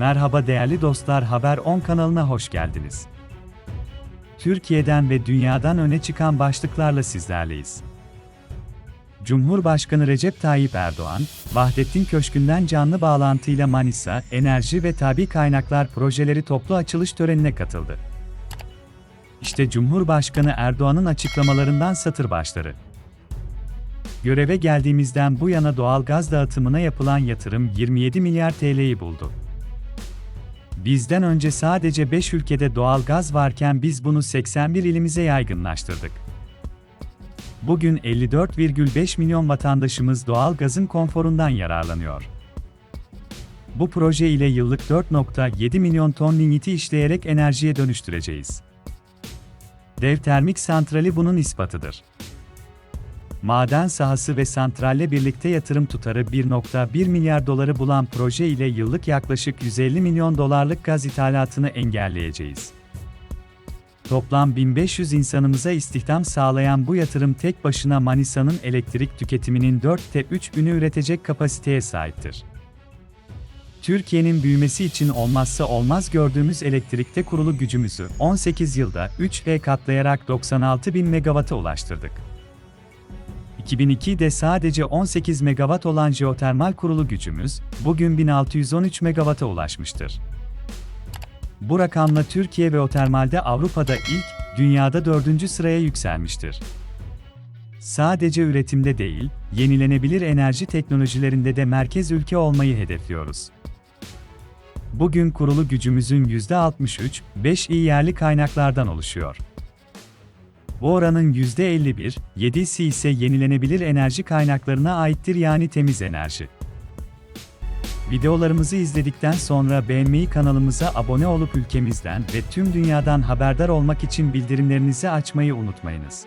Merhaba değerli dostlar Haber 10 kanalına hoş geldiniz. Türkiye'den ve dünyadan öne çıkan başlıklarla sizlerleyiz. Cumhurbaşkanı Recep Tayyip Erdoğan, Vahdettin Köşkü'nden canlı bağlantıyla Manisa, Enerji ve Tabi Kaynaklar Projeleri toplu açılış törenine katıldı. İşte Cumhurbaşkanı Erdoğan'ın açıklamalarından satır başları. Göreve geldiğimizden bu yana doğal gaz dağıtımına yapılan yatırım 27 milyar TL'yi buldu. Bizden önce sadece 5 ülkede doğal gaz varken biz bunu 81 ilimize yaygınlaştırdık. Bugün 54,5 milyon vatandaşımız doğal gazın konforundan yararlanıyor. Bu proje ile yıllık 4.7 milyon ton ligniti işleyerek enerjiye dönüştüreceğiz. Dev termik santrali bunun ispatıdır. Maden sahası ve santralle birlikte yatırım tutarı 1.1 milyar doları bulan proje ile yıllık yaklaşık 150 milyon dolarlık gaz ithalatını engelleyeceğiz. Toplam 1500 insanımıza istihdam sağlayan bu yatırım tek başına Manisa'nın elektrik tüketiminin 4'te 3 ünü üretecek kapasiteye sahiptir. Türkiye'nin büyümesi için olmazsa olmaz gördüğümüz elektrikte kurulu gücümüzü 18 yılda 3 katlayarak 96 bin megawata ulaştırdık. 2002'de sadece 18 megawatt olan jeotermal kurulu gücümüz, bugün 1613 megawata ulaşmıştır. Bu rakamla Türkiye ve otermalde Avrupa'da ilk, dünyada dördüncü sıraya yükselmiştir. Sadece üretimde değil, yenilenebilir enerji teknolojilerinde de merkez ülke olmayı hedefliyoruz. Bugün kurulu gücümüzün %63, 5 iyi yerli kaynaklardan oluşuyor. Bu oranın %51, 7'si ise yenilenebilir enerji kaynaklarına aittir yani temiz enerji. Videolarımızı izledikten sonra beğenmeyi kanalımıza abone olup ülkemizden ve tüm dünyadan haberdar olmak için bildirimlerinizi açmayı unutmayınız.